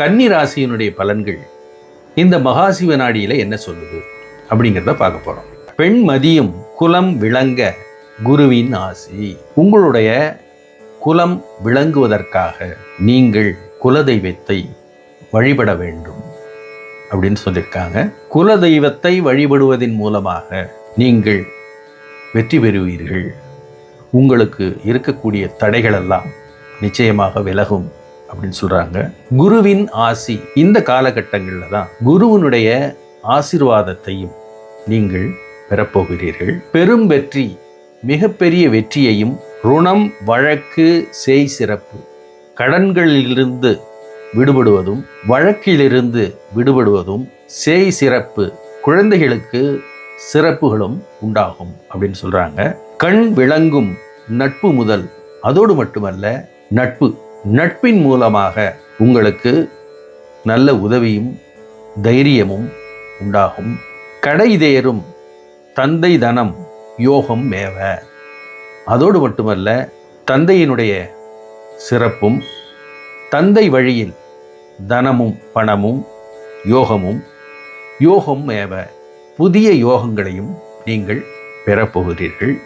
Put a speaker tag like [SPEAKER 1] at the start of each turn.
[SPEAKER 1] கன்னி ராசியினுடைய பலன்கள் இந்த மகாசிவ நாடியில என்ன சொல்லுது அப்படிங்கிறத பார்க்க போறோம். பெண் மதியம் குலம் விளங்க குருவின் ஆசி. உங்களுடைய குலம் விளங்குவதற்காக நீங்கள் குலதெய்வத்தை வழிபட வேண்டும் அப்படின்னு சொல்லியிருக்காங்க. குலதெய்வத்தை வழிபடுவதன் மூலமாக நீங்கள் வெற்றி பெறுவீர்கள். உங்களுக்கு இருக்கக்கூடிய தடைகளெல்லாம் நிச்சயமாக விலகும். அப்படின்னு சொல்கிறாங்க குருவின் ஆசி இந்த காலகட்டங்களில் தான் குருவினுடைய ஆசிர்வாதத்தையும் நீங்கள் பெறப்போகிறீர்கள். பெரும் வெற்றி மிகப்பெரிய வெற்றியையும் ருணம் வழக்கு செய் சிறப்பு கடன்களிலிருந்து விடுபடுவதும் வழக்கிலிருந்து விடுபடுவதும் செய் சிறப்பு குழந்தைகளுக்கு சிறப்புகளும் உண்டாகும் அப்படின்னு சொல்கிறாங்க கண் விளங்கும் நட்பு முதல் அதோடு மட்டுமல்ல நட்பு. நட்பின் மூலமாக உங்களுக்கு நல்ல உதவியும் தைரியமும் உண்டாகும். கடை தேரும் தந்தை தனம் யோகம் மேவ. அதோடு மட்டுமல்ல தந்தையினுடைய சிறப்பும் தந்தை வழியில் தனமும் பணமும் யோகமும் யோகம் மேவ புதிய யோகங்களையும் நீங்கள் பெறப்போகிறீர்கள்.